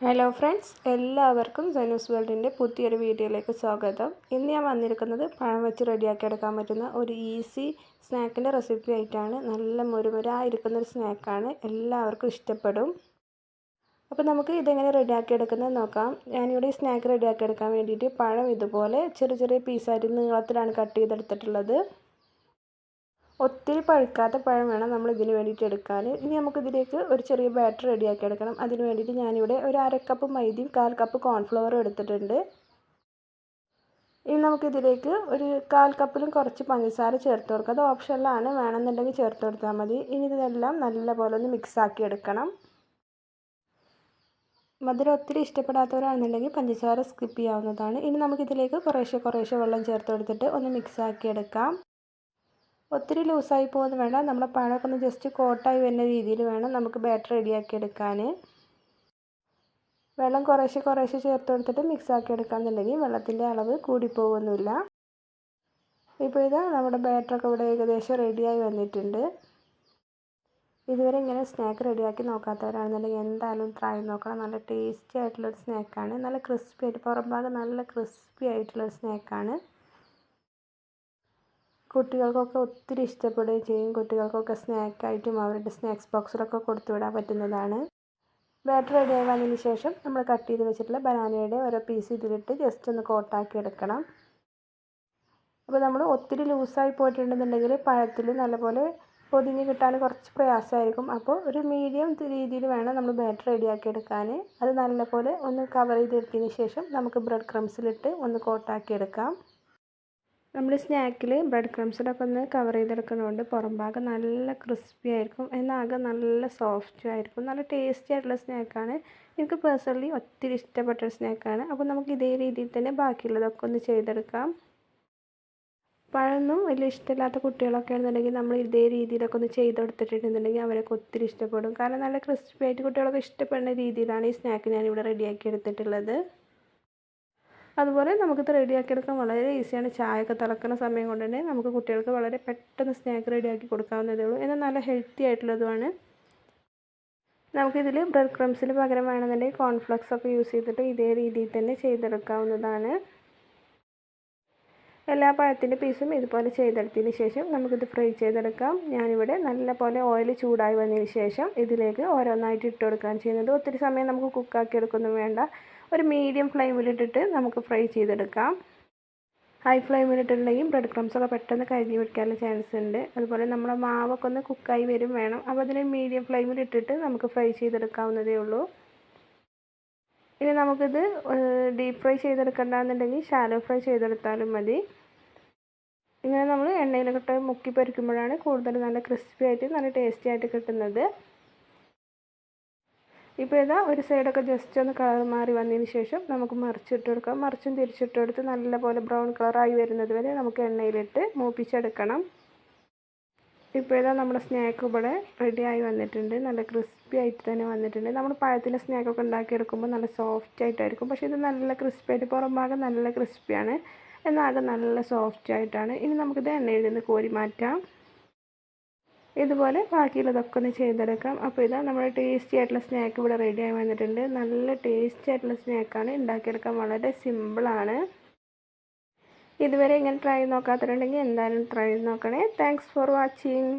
Hello friends എല്ലാവർക്കും സനൂസ് വേൾഡിന്റെ പുതിയൊരു വീഡിയോയിലേക്ക് സ്വാഗതം. ഇന്ന് ഞാൻ വന്നിരിക്കുന്നത് പഴം വെച്ച് റെഡിയാക്കി എടുക്കാൻ പറ്റുന്ന ഒരു ഈസി സ്നാക്കിന്റെ റെസിപ്പി ആയിട്ടാണ്. നല്ല മുരുമുരായിരിക്കുന്ന ഒരു സ്നാക്കാണ്. എല്ലാവർക്കും ഇഷ്ടപ്പെടും. അപ്പോൾ നമുക്ക് ഇതെങ്ങനെ റെഡിയാക്കി എടുക്കുന്നത് നോക്കാം. ഞാനിവിടെ ഈ സ്നാക്ക് റെഡിയാക്കി എടുക്കാൻ വേണ്ടിയിട്ട് പഴം ഇതുപോലെ ചെറിയ ചെറിയ പീസായിട്ട് നീളത്തിലാണ് കട്ട് ചെയ്തെടുത്തിട്ടുള്ളത്. ഒത്തിരി പഴുക്കാത്ത പഴം വേണം നമ്മൾ ഇതിന് വേണ്ടിയിട്ട് എടുക്കാൻ. ഇനി നമുക്കിതിലേക്ക് ഒരു ചെറിയ ബാറ്റർ റെഡിയാക്കി എടുക്കണം. അതിന് വേണ്ടിയിട്ട് ഞാനിവിടെ ഒരു അര കപ്പ് മൈദയും കാൽ കപ്പ് കോൺഫ്ലവറും എടുത്തിട്ടുണ്ട്. ഇനി നമുക്കിതിലേക്ക് ഒരു കാൽ കപ്പിലും കുറച്ച് പഞ്ചസാര ചേർത്ത് കൊടുക്കുക അത് ഓപ്ഷനിലാണ് വേണമെന്നുണ്ടെങ്കിൽ ചേർത്ത് കൊടുത്താൽ മതി. ഇനി ഇതെല്ലാം നല്ലപോലെ ഒന്ന് മിക്സാക്കി എടുക്കണം. മധുരം ഒത്തിരി ഇഷ്ടപ്പെടാത്തവരാണെന്നുണ്ടെങ്കിൽ പഞ്ചസാര സ്കിപ്പ് ചെയ്യാവുന്നതാണ്. ഇനി നമുക്കിതിലേക്ക് കുറേശ്ശെ കുറേശ്ശെ വെള്ളം ചേർത്ത് കൊടുത്തിട്ട് ഒന്ന് മിക്സാക്കി എടുക്കാം. ഒത്തിരി ലൂസായി പോകുന്നു. വേണ്ട നമ്മുടെ പഴമൊക്കെ ഒന്ന് ജസ്റ്റ് കോട്ടായി വരുന്ന രീതിയിൽ വേണം നമുക്ക് ബാറ്റർ റെഡിയാക്കി എടുക്കാൻ. വെള്ളം കുറേശ്ശെ കുറേശ്ശെ ചേർത്ത് കൊടുത്തിട്ട് മിക്സ് ആക്കി എടുക്കാമെന്നുണ്ടെങ്കിൽ വെള്ളത്തിന്റെ അളവ് കൂടിപ്പോകുന്നില്ല. ഇപ്പോൾ ഇത് നമ്മുടെ ബാറ്ററൊക്കെ ഇവിടെ ഏകദേശം റെഡിയായി വന്നിട്ടുണ്ട്. ഇതുവരെ ഇങ്ങനെ സ്നാക്ക് റെഡിയാക്കി നോക്കാത്തവരാണെന്നുണ്ടെങ്കിൽ എന്തായാലും ട്രൈ നോക്കണം. നല്ല ടേസ്റ്റി ആയിട്ടുള്ളൊരു സ്നാക്കാണ് നല്ല ക്രിസ്പി ആയിട്ട് പുറം ഭാഗം നല്ല ക്രിസ്പി ആയിട്ടുള്ളൊരു സ്നാക്കാണ് കുട്ടികൾക്കൊക്കെ ഒത്തിരി ഇഷ്ടപ്പെടുകയും ചെയ്യും. കുട്ടികൾക്കൊക്കെ സ്നാക്കായിട്ടും അവരുടെ സ്നാക്സ് ബോക്സിലൊക്കെ കൊടുത്തു വിടാൻ പറ്റുന്നതാണ്. ബാറ്റർ റെഡി ആയി വന്നതിന് ശേഷം നമ്മൾ കട്ട് ചെയ്ത് വെച്ചിട്ടുള്ള ബനാനയുടെ ഓരോ പീസ് ഇതിലിട്ട് ജസ്റ്റ് ഒന്ന് കോട്ടാക്കി എടുക്കണം. അപ്പോൾ നമ്മൾ ഒത്തിരി ലൂസായി പോയിട്ടുണ്ടെന്നുണ്ടെങ്കിൽ പഴത്തിൽ നല്ലപോലെ പൊതിഞ്ഞ് കിട്ടാൻ കുറച്ച് പ്രയാസമായിരിക്കും. അപ്പോൾ ഒരു മീഡിയം രീതിയിൽ വേണം നമ്മൾ ബാറ്റർ റെഡിയാക്കി എടുക്കാൻ. അത് നല്ലപോലെ ഒന്ന് കവർ ചെയ്തെടുത്തതിന് ശേഷം നമുക്ക് ബ്രെഡ് ക്രംസിലിട്ട് ഒന്ന് കോട്ടാക്കി എടുക്കാം. നമ്മൾ സ്നാക്കിൽ ബ്രെഡ് ക്രംസിലൊക്കെ ഒന്ന് കവർ ചെയ്തെടുക്കുന്നതുകൊണ്ട് പുറം ഭാഗം നല്ല ക്രിസ്പി ആയിരിക്കും. എന്നാകെ നല്ല സോഫ്റ്റ് ആയിരിക്കും. നല്ല ടേസ്റ്റി ആയിട്ടുള്ള സ്നാക്കാണ്. എനിക്ക് പേഴ്സണലി ഒത്തിരി ഇഷ്ടപ്പെട്ട സ്നാക്കാണ്. അപ്പോൾ നമുക്ക് ഇതേ രീതിയിൽ തന്നെ ബാക്കിയുള്ളതൊക്കെ ഒന്ന് ചെയ്തെടുക്കാം. പഴമൊന്നും വലിയ ഇഷ്ടമില്ലാത്ത കുട്ടികളൊക്കെ ആണെന്നുണ്ടെങ്കിൽ നമ്മൾ ഇതേ രീതിയിലൊക്കെ ഒന്ന് ചെയ്ത് കൊടുത്തിട്ടുണ്ടെന്നുണ്ടെങ്കിൽ അവരൊക്കെ ഒത്തിരി ഇഷ്ടപ്പെടും. കാരണം നല്ല ക്രിസ്പി ആയിട്ട് കുട്ടികളൊക്കെ ഇഷ്ടപ്പെടുന്ന രീതിയിലാണ് ഈ സ്നാക്ക് ഞാനിവിടെ റെഡിയാക്കി എടുത്തിട്ടുള്ളത്. അതുപോലെ നമുക്കിത് റെഡിയാക്കി എടുക്കാൻ വളരെ ഈസിയാണ്. ചായയൊക്കെ തിളക്കുന്ന സമയം കൊണ്ട് തന്നെ നമുക്ക് കുട്ടികൾക്ക് വളരെ പെട്ടെന്ന് സ്നാക്ക് റെഡിയാക്കി കൊടുക്കാവുന്നതേ ഉള്ളൂ. എന്നാൽ നല്ല ഹെൽത്തി ആയിട്ടുള്ളതുമാണ്. നമുക്കിതിൽ ബ്രെഡ് ക്രംസിന് പകരം വേണമെന്നുണ്ടെങ്കിൽ കോൺഫ്ലക്സ് ഒക്കെ യൂസ് ചെയ്തിട്ട് ഇതേ രീതിയിൽ തന്നെ ചെയ്തെടുക്കാവുന്നതാണ്. എല്ലാ പഴത്തിന്റെ പീസും ഇതുപോലെ ചെയ്തെടുത്തതിന് ശേഷം നമുക്കിത് ഫ്രൈ ചെയ്തെടുക്കാം. ഞാനിവിടെ നല്ല പോലെ ഓയിൽ ചൂടായി വന്നതിന് ശേഷം ഇതിലേക്ക് ഓരോന്നായിട്ട് ഇട്ട് കൊടുക്കുകയാണ് ചെയ്യുന്നത്. ഒത്തിരി സമയം നമുക്ക് കുക്കാക്കി എടുക്കൊന്നും വേണ്ട. ഒരു മീഡിയം ഫ്ലെയിമിലിട്ടിട്ട് നമുക്ക് ഫ്രൈ ചെയ്തെടുക്കാം. ഹൈ ഫ്ലെയിമിലിട്ടുണ്ടെങ്കിൽ ബ്രെഡ് ക്രംസൊക്കെ പെട്ടെന്ന് കരിഞ്ഞ് പിടിക്കാനുള്ള ചാൻസ് ഉണ്ട്. അതുപോലെ നമ്മുടെ മാവൊക്കെ ഒന്ന് കുക്കായി വരും വേണം. അപ്പോൾ അതിന് മീഡിയം ഫ്ലെയിമിലിട്ടിട്ട് നമുക്ക് ഫ്രൈ ചെയ്തെടുക്കാവുന്നതേ ഉള്ളൂ. ഇനി നമുക്കിത് ഡീപ്പ് ഫ്രൈ ചെയ്തെടുക്കണ്ടെന്നുണ്ടെങ്കിൽ ഷാലോ ഫ്രൈ ചെയ്തെടുത്താലും മതി. ഇങ്ങനെ നമ്മൾ എണ്ണയിലൊക്കെ മുക്കി പൊരിക്കുമ്പോഴാണ് കൂടുതൽ നല്ല ക്രിസ്പി ആയിട്ട് നല്ല ടേസ്റ്റി ആയിട്ട് കിട്ടുന്നത്. ഇപ്പോൾ ഇതാ ഒരു സൈഡൊക്കെ ജസ്റ്റ് ഒന്ന് കളർ മാറി വന്നതിന് ശേഷം നമുക്ക് മറിച്ചിട്ട് കൊടുക്കാം. മറിച്ചും തിരിച്ചിട്ട് കൊടുത്ത് നല്ലപോലെ ബ്രൗൺ കളറായി വരുന്നത് വരെ നമുക്ക് എണ്ണയിലിട്ട് മൂപ്പിച്ചെടുക്കണം. ഇപ്പോൾ ഇതാ നമ്മുടെ സ്നാക്ക് ഇവിടെ റെഡിയായി വന്നിട്ടുണ്ട്. നല്ല ക്രിസ്പി ആയിട്ട് തന്നെ വന്നിട്ടുണ്ട്. നമ്മൾ പഴത്തിന്റെ സ്നാക്കൊക്കെ ഉണ്ടാക്കിയെടുക്കുമ്പോൾ നല്ല സോഫ്റ്റ് ആയിട്ടായിരിക്കും. പക്ഷേ ഇത് നല്ല ക്രിസ്പി ആയിട്ട് പുറം ഭാഗം നല്ല ക്രിസ്പിയാണ് എന്നാൽ നല്ല സോഫ്റ്റ് ആയിട്ടാണ്. ഇനി നമുക്കിത് എണ്ണയിൽ നിന്ന് കോരി മാറ്റാം. ഇതുപോലെ ബാക്കിയുള്ളതൊക്കെ ഒന്ന് ചെയ്തെടുക്കാം. അപ്പോൾ ഇതാ നമ്മുടെ ടേസ്റ്റി ആയിട്ടുള്ള സ്നാക്ക് ഇവിടെ റെഡിയായി വന്നിട്ടുണ്ട്. നല്ല ടേസ്റ്റി ആയിട്ടുള്ള സ്നാക്കാണ് ഉണ്ടാക്കിയെടുക്കാൻ വളരെ സിമ്പിളാണ് ഇതുവരെ ഇങ്ങനെ ട്രൈ നോക്കാത്തവരുണ്ടെങ്കിൽ എന്തായാലും ട്രൈ നോക്കണേ. Thanks for watching